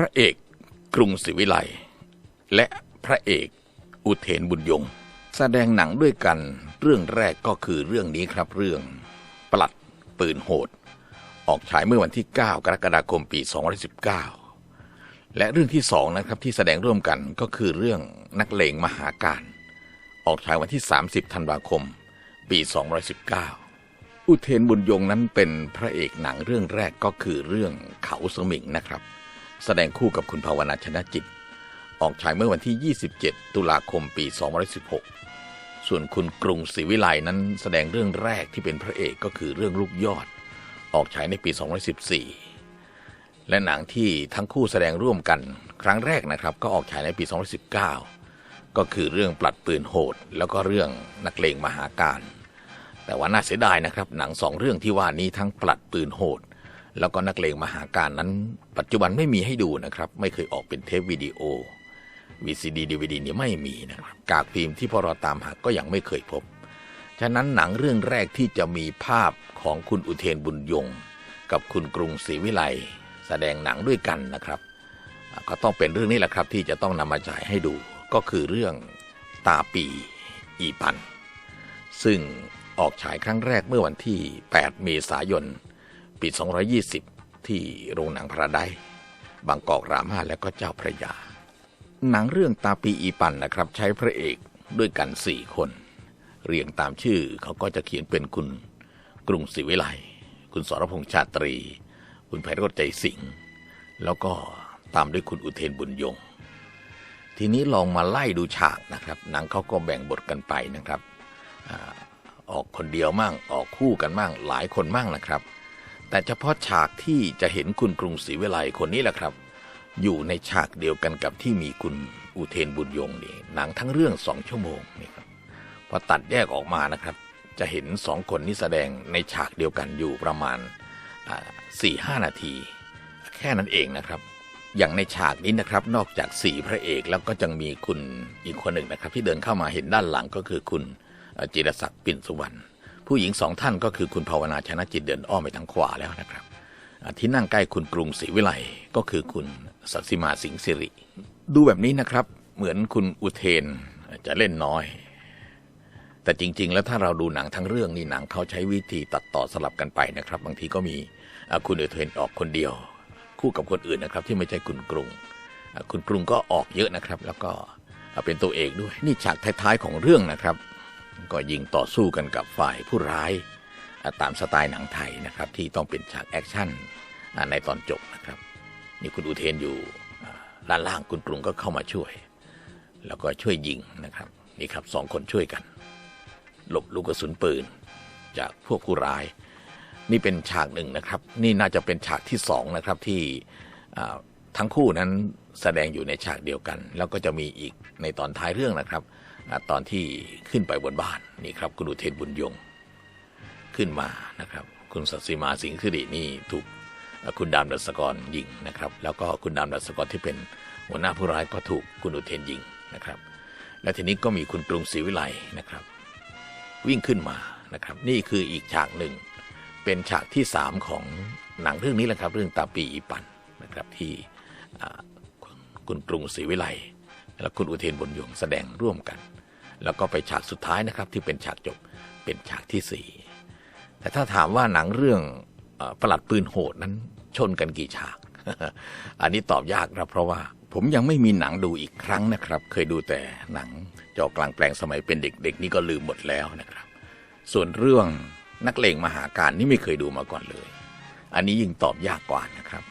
พระเอกกรุงศรีวิไลและพระเอกอุเทนบุญยง แสดงหนังด้วยกันเรื่องแรกก็คือเรื่องนี้ครับเรื่อง ปลัดปืนโหด ออกฉายเมื่อวันที่ 9 กรกฎาคมปี 2019 และเรื่องที่สองนะครับที่แสดงร่วมกันก็คือเรื่องนักเลงมหาการ ออกฉายวันที่ 30 ธันวาคม ปี 2019 อุเทนบุญยงนั้นเป็นพระเอกหนังเรื่องแรกก็คือเรื่องเขาสมิงนะครับ แสดงคู่กับคุณภาวนาชนะจิต ออกฉายเมื่อวันที่ 27 ตุลาคมปี2016 ส่วนคุณกรุงศรีวิไลนั้นแสดงเรื่องแรกที่เป็นพระเอกก็คือเรื่องลูกยอด ออกฉายในปี 2014 และหนังที่ทั้งคู่แสดงร่วมกันครั้งแรกนะครับ ก็ออกฉายในปี 2019 ก็คือเรื่องปลัดปืนโหด แล้วก็เรื่องนักเลงมหาการ แต่ว่าน่าเสียดายนะครับ หนังสองเรื่องที่ว่านี้ทั้งปลัดปืนโหด แล้วก็นักเลงมหาการนั้น ปัจจุบันไม่มีให้ดูนะครับ ไม่เคยออกเป็นเทปวิดีโอ VCD DVD นี่ไม่มีนะครับกากฟิล์มที่พอเราตามหาก็ยังไม่เคยพบ ฉะนั้นหนังเรื่องแรกที่จะมีภาพของคุณอุเทนบุญยง กับคุณกรุงศรีวิไลแสดงหนังด้วยกันนะครับ ก็ต้องเป็นเรื่องนี้แหละครับ ที่จะต้องนำมาฉายให้ดูก็คือเรื่องตาปีอีปัน ซึ่งออกฉายครั้งแรกเมื่อวันที่ 8 เมษายน ปี 220 ที่โรงหนังพระไดบางกอกรามาและก็เจ้าพระยา หนังเรื่องตาปีอีปันนะครับ ใช้พระเอกด้วยกันสี่คน เรียงตามชื่อเขาก็จะเขียนเป็นคุณกรุงศรีวิไลคุณสรพงษ์ชาตรี คุณไพโรจน์ใจสิงห์แล้วก็ตามด้วยคุณอุเทนบุญยง ทีนี้ลองมาไล่ดูฉากนะครับหนังเขาก็แบ่งบทกันไปนะครับอาออกคนเดียวมั่งออกคู่กันมั่งหลายคนมั่งนะครับ แต่เฉพาะฉากที่จะเห็นคุณกรุงศรีวิไลคนนี้แหละครับ อยู่ในฉากเดียวกันกับที่มีคุณอุเทนบุญยงนี่หนังทั้งเรื่องสองชั่วโมงนี่ครับพอตัดแยกออกมานะครับ จะเห็นสองคนนี้แสดงในฉากเดียวกันอยู่ประมาณสี่ห้านาที แค่นั้นเองนะครับ อย่างในฉากนี้นะครับ นอกจากสี่พระเอกแล้วก็จะมีคุณอีกคนหนึ่งนะครับ ที่เดินเข้ามาเห็นด้านหลังก็คือคุณจิรศักดิ์ปิ่นสุวรรณ ผู้หญิงสองท่านก็คือคุณภาวนาชนะจิตเดินอ้อมไปทางขวาแล้วนะครับ ที่นั่งใกล้คุณกรุงศรีวิไลก็คือคุณสัตสิมาสิงห์สิริ ดูแบบนี้นะครับ เหมือนคุณอุเทนจะเล่นน้อย แต่จริง ๆ แล้วถ้าเราดูหนังทั้งเรื่องนี่หนังเขาใช้วิธีตัดต่อสลับกันไปนะครับ บางทีก็มีคุณอุเทนออกคนเดียว คู่กับคนอื่นนะครับ ที่ไม่ใช่คุณกรุง คุณกรุงก็ออกเยอะนะครับ แล้วก็เป็นตัวเอกด้วย นี่ฉากท้ายๆของเรื่องนะครับ ก็ยิงต่อสู้กันกับฝ่ายผู้ร้าย ตามสไตล์หนังไทยนะครับที่ต้องเป็นฉากแอคชั่นในตอนจบนะครับนี่คุณอุเทนอยู่ด้านล่างคุณกรุงก็เข้ามาช่วย แล้วก็ช่วยยิงนะครับนี่ครับสองคนช่วยกัน หลบลูกกระสุนปืน จากพวกผู้ร้าย นี่เป็นฉากหนึ่งนะครับ นี่น่าจะเป็นฉากที่สองนะครับที่ ทั้งคู่นั้นแสดงอยู่ในฉากเดียวกัน แล้วก็จะมีอีกในตอนท้ายเรื่องนะครับ ตอนที่ขึ้นไปบนบ้านนี่ครับคุณอุเทนบุญยงขึ้นมานะครับ คุณสัตสิมาสิงห์สิรินี่ถูกคุณดามดัสกรยิงนะครับ แล้วก็คุณดามดัสกรที่เป็นหัวหน้าผู้ร้ายก็ถูกคุณอุเทนยิงนะครับ และทีนี้ก็มีคุณกรุงศรีวิไลนะครับ วิ่งขึ้นมานะครับ นี่คืออีกฉากหนึ่ง เป็นฉากที่สามของหนังเรื่องนี้แหละครับ เรื่องตาปีอีปันนะครับที่ คุณกรุงศรีวิไลและคุณอุเทนบุญยงแสดงร่วมกัน แล้วก็ไปฉากสุดท้ายนะครับที่เป็นฉากจบเป็นฉากที่สี่แต่ถ้าถามว่าหนังเรื่องประหลัดปืนโหดนั้นชนกันกี่ฉาก อันนี้ตอบยากครับเพราะว่าผมยังไม่มีหนังดูอีกครั้งนะครับ เคยดูแต่หนังจอกลางแปลงสมัยเป็นเด็กๆ นี่ก็ลืมหมดแล้วนะครับ ส่วนเรื่องนักเลงมหาการนี่ไม่เคยดูมาก่อนเลย อันนี้ยิ่งตอบยากกว่านะครับ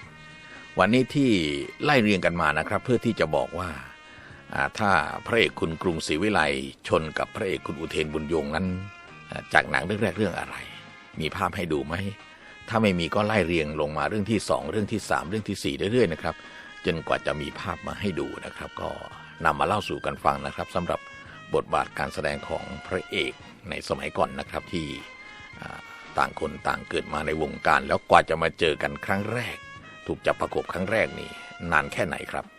วันนี้ที่ไล่เรียงกันมานะครับ เพื่อที่จะบอกว่าถ้าพระเอกคุณกรุงศรีวิไลชนกับพระเอกคุณอุเทนบุญยงนั้น จากหนังเรื่องแรกเรื่องอะไร มีภาพให้ดูไหมถ้าไม่มีก็ไล่เรียงลงมาเรื่องที่ 2 เรื่องที่ 3 เรื่องที่4เรื่อยๆนะครับจนกว่าจะมีภาพมาให้ดูนะครับ ก็นำมาเล่าสู่กันฟังนะครับสำหรับบทบาทการแสดงของพระเอกในสมัยก่อนนะครับที่ต่างคนต่างเกิดมาในวงการ แล้วกว่าจะมาเจอกันครั้งแรก ถูกจับประกบครั้งแรกนี่นานแค่ไหนครับ